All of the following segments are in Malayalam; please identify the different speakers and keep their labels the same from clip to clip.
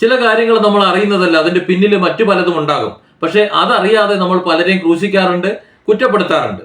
Speaker 1: ചില കാര്യങ്ങൾ നമ്മൾ അറിയുന്നതല്ല അതിന്റെ പിന്നിൽ മറ്റു പലതും ഉണ്ടാകും. പക്ഷെ അതറിയാതെ നമ്മൾ പലരെയും ക്രൂശിക്കാറുണ്ട് കുറ്റപ്പെടുത്താറുണ്ട്.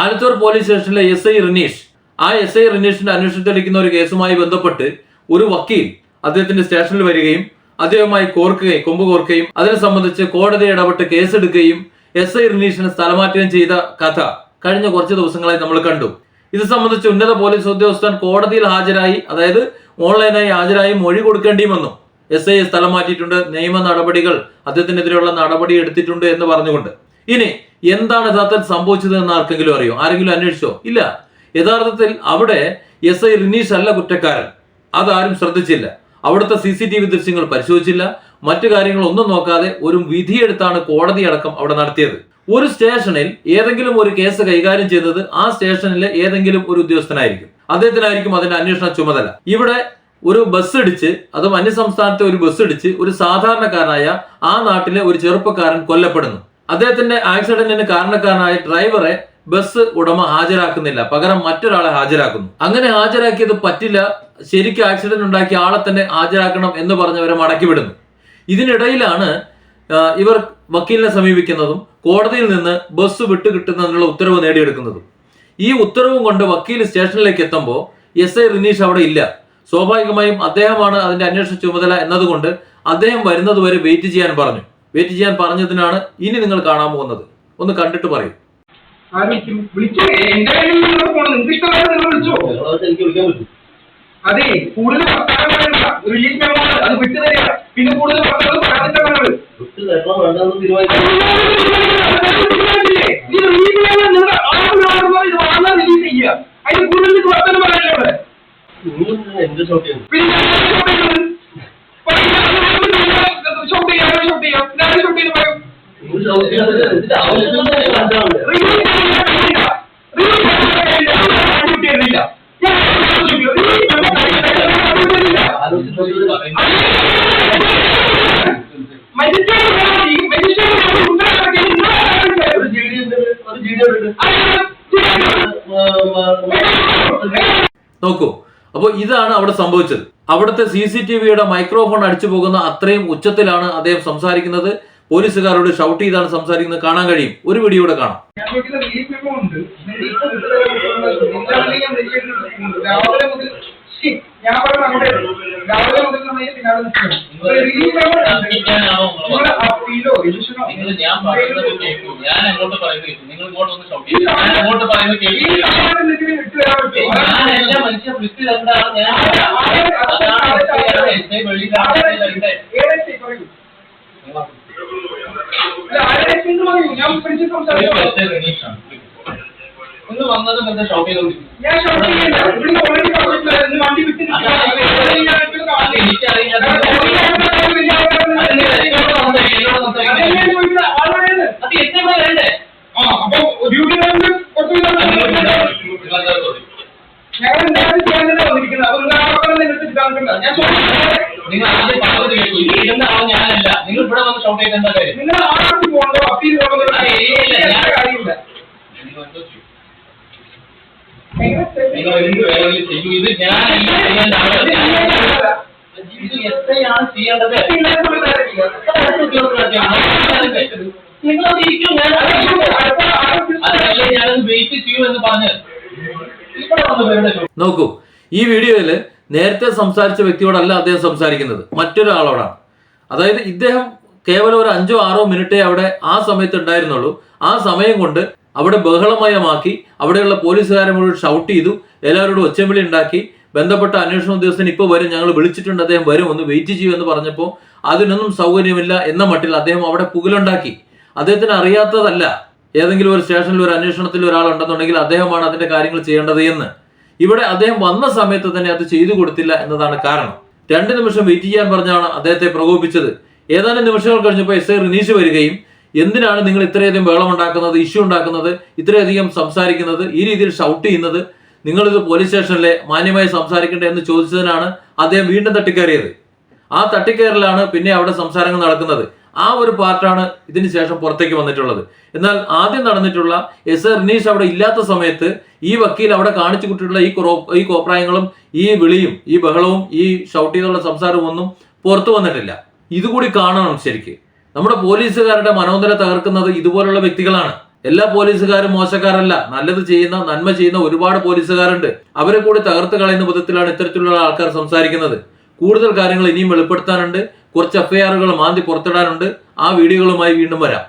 Speaker 1: ആലത്തൂർ പോലീസ് സ്റ്റേഷനിലെ എസ് ഐ റിനീഷ് ആ എസ് ഐ റിനീഷിന്റെ അന്വേഷണത്തിലിരിക്കുന്ന ഒരു കേസുമായി ബന്ധപ്പെട്ട് ഒരു വക്കീൽ അദ്ദേഹത്തിന്റെ സ്റ്റേഷനിൽ വരികയും അദ്ദേഹവുമായി കോർക്കുകയും കൊമ്പ് കോർക്കുകയും അതിനെ സംബന്ധിച്ച് കോടതി ഇടപെട്ട് കേസെടുക്കുകയും എസ് ഐ റിനീഷിനെ സ്ഥലമാറ്റുകയും ചെയ്ത കഥ കഴിഞ്ഞ കുറച്ച് ദിവസങ്ങളായി നമ്മൾ കണ്ടു. ഇത് സംബന്ധിച്ച് ഉന്നത പോലീസ് ഉദ്യോഗസ്ഥൻ കോടതിയിൽ ഹാജരായി അതായത് ഓൺലൈനായി ഹാജരായി മൊഴി കൊടുക്കേണ്ടിയും വന്നു എസ് ഐ സ്ഥലം മാറ്റിയിട്ടുണ്ട് നിയമ നടപടികൾ അദ്ദേഹത്തിനെതിരെയുള്ള നടപടി എടുത്തിട്ടുണ്ട് എന്ന് പറഞ്ഞുകൊണ്ട്. ഇനി എന്താണ് യഥാർത്ഥത്തിൽ സംഭവിച്ചത് എന്ന് ആർക്കെങ്കിലും അറിയോ? ആരെങ്കിലും അന്വേഷിച്ചോ? ഇല്ല. യഥാർത്ഥത്തിൽ അവിടെ എസ് ഐ റിനീഷ് അല്ല കുറ്റക്കാരൻ. അതാരും ശ്രദ്ധിച്ചില്ല. അവിടുത്തെ സി സി ടി വി ദൃശ്യങ്ങൾ പരിശോധിച്ചില്ല. മറ്റു കാര്യങ്ങൾ ഒന്നും നോക്കാതെ ഒരു വിധിയെടുത്താണ് കോടതി അടക്കം അവിടെ നടത്തിയത്. ഒരു സ്റ്റേഷനിൽ ഏതെങ്കിലും ഒരു കേസ് കൈകാര്യം ചെയ്യുന്നത് ആ സ്റ്റേഷനിലെ ഏതെങ്കിലും ഒരു ഉദ്യോഗസ്ഥനായിരിക്കും. അദ്ദേഹത്തിനായിരിക്കും അതിന്റെ അന്വേഷണ ചുമതല. ഇവിടെ ഒരു ബസ് ഇടിച്ച് അതും അന്യസംസ്ഥാനത്തെ ഒരു ബസ് ഇടിച്ച് ഒരു സാധാരണക്കാരനായ ആ നാട്ടിലെ ഒരു ചെറുപ്പക്കാരൻ കൊല്ലപ്പെടുന്നു. അദ്ദേഹത്തിന്റെ ആക്സിഡന്റിന് കാരണക്കാരനായ ഡ്രൈവറെ ബസ് ഉടമ ഹാജരാക്കുന്നില്ല. പകരം മറ്റൊരാളെ ഹാജരാക്കുന്നു. അങ്ങനെ ഹാജരാക്കിയത് പറ്റില്ല. ശരിക്കും ആക്സിഡന്റ് ഉണ്ടാക്കിയ ആളെ തന്നെ ഹാജരാക്കണം എന്ന് പറഞ്ഞവരെ മടക്കി വിടുന്നു ഇതിനിടയിലാണ് ഇവർ വക്കീലിനെ സമീപിക്കുന്നതും കോടതിയിൽ നിന്ന് ബസ് വിട്ടു കിട്ടുന്നതിനുള്ള ഉത്തരവ് നേടിയെടുക്കുന്നതും. ഈ ഉത്തരവും കൊണ്ട് വക്കീൽ സ്റ്റേഷനിലേക്ക് എത്തുമ്പോൾ എസ് ഐ റിനീഷ് അവിടെ ഇല്ല. സ്വാഭാവികമായും അദ്ദേഹമാണ് അതിന്റെ അന്വേഷണ ചുമതല എന്നതുകൊണ്ട് അദ്ദേഹം വരുന്നത് വരെ വെയിറ്റ് ചെയ്യാൻ പറഞ്ഞു. വെയിറ്റ് ചെയ്യാൻ പറഞ്ഞതിനാണ് ഇനി നിങ്ങൾ കാണാൻ പോകുന്നത്. ഒന്ന് കണ്ടിട്ട് പറയും.
Speaker 2: വിളിച്ചോ? എന്റെ കയ്യിൽ നിങ്ങൾ നിങ്ങൾക്ക് ഇഷ്ടമായത് നിങ്ങൾ വിളിച്ചോ?
Speaker 3: എനിക്ക് വിളിക്കാൻ പറ്റും.
Speaker 2: അതെ കൂടുതൽ വർത്തമാനം വേണ്ട റിലീസ് മെമ്മോ അത് വിട്ടു തരിക. പിന്നെ കൂടുതൽ വർത്തമാനം പറയാതിന്റെ പറഞ്ഞത്
Speaker 3: ഷോട്ട്
Speaker 2: ചെയ്യാം ഷോട്ട് ചെയ്യാം. ഷോട്ട് ചെയ്ത് പറയും.
Speaker 1: നോക്കൂ. അപ്പോൾ ഇതാണ് അവിടെ സംഭവിച്ചത്. അവിടുത്തെ സി സി ടി വിയുടെ മൈക്രോഫോൺ അടിച്ചു പോകുന്ന അത്രയും ഉച്ചത്തിലാണ് അദ്ദേഹം സംസാരിക്കുന്നത്. പോലീസുകാരോട് ഷൗട്ട് ചെയ്താണ് സംസാരിക്കുന്നത്. കാണാൻ കഴിയും. ഒരു വീഡിയോ കൂടെ കാണാം.
Speaker 2: ഞാൻ പറഞ്ഞു അങ്ങോട്ട് രാവിലെ മുതൽ നമ്മൾ നിൽക്കണം. അപ്പീലോ രജിസ്ട്രേഷനോ
Speaker 4: നിങ്ങൾ ഞാൻ പറയുന്നത് കേൾക്കൂ ഞാൻ അങ്ങോട്ട് പറയുന്നത് നിങ്ങൾ ഇങ്ങോട്ട് ഒന്ന് ഷൗട്ട് ഞാൻ അങ്ങോട്ട് പറയുന്നത് കേൾക്കൂ ഞാൻ എല്ലാ മനുഷ്യ വിളിച്ചു തരേണ്ടതാണ് ഞാൻ അതാണ് വെളിയിലാണ് ഒന്ന് വന്നത് എന്താ ഷൗട്ട് ചെയ്തോണ്ടിരിക്കും
Speaker 2: ഞാൻ പറഞ്ഞിട്ടില്ല. ഇന്ന് വണ്ടി വിട്ട് ഞങ്ങൾ എന്താണ് ചെയ്യാനാണ് വന്നിരിക്കുന്നത് അത് ഉദാഹരണം നിങ്ങൾക്ക് ഇതാക്കണ്ട ഞാൻ
Speaker 4: നിങ്ങൾ ആദ്യം പറഞ്ഞത് കേൾക്കൂ ഈ ഇരുന്ന ആൾ ഞാനല്ല നിങ്ങൾ ഇവിടെ വന്ന് ഷൗട്ട് ചെയ്ത്
Speaker 2: നിങ്ങൾ ആർക്ക് പോകണ്ടോ അപ്പീൽ പോകണ്ടോ കാര്യമില്ല
Speaker 4: നിങ്ങൾ എന്തോ നിങ്ങൾ വേണമെങ്കിലും ചെയ്യൂ ഇത് ഞാനല്ല ആളല്ല ഇത് എത്രയാണ് ചെയ്യേണ്ടത്? നിങ്ങൾ ഇരിക്കും ഞാൻ അതല്ലേ ഞാനത് വെയിറ്റ് ചെയ്യൂ എന്ന് പറഞ്ഞത്.
Speaker 1: നോക്കൂ ഈ വീഡിയോയിൽ നേരത്തെ സംസാരിച്ച വ്യക്തിയോടല്ല അദ്ദേഹം സംസാരിക്കുന്നത്. മറ്റൊരാളോടാണ്. അതായത് ഇദ്ദേഹം കേവലം ഒരു അഞ്ചോ ആറോ മിനിറ്റേ അവിടെ ആ സമയത്ത് ഉണ്ടായിരുന്നുള്ളൂ. ആ സമയം കൊണ്ട് അവിടെ ബഹളമയമാക്കി അവിടെയുള്ള പോലീസുകാരെ മുഴുവൻ ഷൗട്ട് ചെയ്തു എല്ലാവരോടും ഒച്ചവിളി ഉണ്ടാക്കി ബന്ധപ്പെട്ട അന്വേഷണ ഉദ്യോഗസ്ഥൻ ഇപ്പോൾ വരും ഞങ്ങൾ വിളിച്ചിട്ടുണ്ട് അദ്ദേഹം വരും ഒന്ന് വെയിറ്റ് ചെയ്യൂ എന്ന് പറഞ്ഞപ്പോൾ അതിനൊന്നും സൗകര്യമില്ല എന്ന മട്ടിൽ അദ്ദേഹം അവിടെ പുകലുണ്ടാക്കി. അദ്ദേഹത്തിന് അറിയാത്തതല്ല ഏതെങ്കിലും ഒരു സ്റ്റേഷനിൽ ഒരു അന്വേഷണത്തിൽ ഒരാളുണ്ടെന്നുണ്ടെങ്കിൽ അദ്ദേഹമാണ് അതിന്റെ കാര്യങ്ങൾ ചെയ്യേണ്ടത് എന്ന്. ഇവിടെ അദ്ദേഹം വന്ന സമയത്ത് തന്നെ അത് ചെയ്തു കൊടുത്തില്ല എന്നതാണ് കാരണം. രണ്ട് നിമിഷം വെയിറ്റ് ചെയ്യാൻ പറഞ്ഞാണ് അദ്ദേഹത്തെ പ്രകോപിപ്പിച്ചത്. ഏതാനും നിമിഷങ്ങൾ കഴിഞ്ഞപ്പോൾ എസ് ഐ റിനീഷ് വരികയും എന്തിനാണ് നിങ്ങൾ ഇത്രയധികം ബഹളം ഉണ്ടാക്കുന്നത് ഇഷ്യൂ ഉണ്ടാക്കുന്നത് ഇത്രയധികം സംസാരിക്കുന്നത് ഈ രീതിയിൽ ഷൗട്ട് ചെയ്യുന്നത് നിങ്ങളിത് പോലീസ് സ്റ്റേഷനിലെ മാന്യമായി സംസാരിക്കണ്ടേ എന്ന് ചോദിച്ചതിനാണ് അദ്ദേഹം വീണ്ടും തട്ടിക്കയറിയത് ആ തട്ടിക്കയറിലാണ് പിന്നെ അവിടെ സംസാരങ്ങൾ നടക്കുന്നത്. ആ ഒരു പാർട്ടാണ് ഇതിന് ശേഷം പുറത്തേക്ക് വന്നിട്ടുള്ളത്. എന്നാൽ ആദ്യം നടന്നിട്ടുള്ള എസ് എ റിനീഷ് അവിടെ ഇല്ലാത്ത സമയത്ത് ഈ വക്കീൽ അവിടെ കാണിച്ചു കൂട്ടിയിട്ടുള്ള ഈ ക്രോ ഈ കോപ്രായങ്ങളും ഈ വിളിയും ഈ ബഹളവും ഈ ഷൗട്ട് ചെയ്തുള്ള സംസാരവും ഒന്നും പുറത്തു വന്നിട്ടില്ല. ഇതുകൂടി കാണണം ശരിക്ക്. നമ്മുടെ പോലീസുകാരുടെ മനോനില തകർക്കുന്നത് ഇതുപോലുള്ള വ്യക്തികളാണ്. എല്ലാ പോലീസുകാരും മോശക്കാരല്ല. നല്ലത് ചെയ്യുന്ന നന്മ ചെയ്യുന്ന ഒരുപാട് പോലീസുകാരുണ്ട്. അവരെ കൂടി തകർത്ത് കളയുന്ന വിധത്തിലാണ് ഇത്തരത്തിലുള്ള ആൾക്കാർ സംസാരിക്കുന്നത്. കൂടുതൽ കാര്യങ്ങൾ ഇനിയും വെളിപ്പെടുത്താനുണ്ട്. കുറച്ച് എഫ്ഐആറുകൾ മാന്തി പുറത്തിടാനുണ്ട്. ആ വീഡിയോകളുമായി വീണ്ടും വരാം.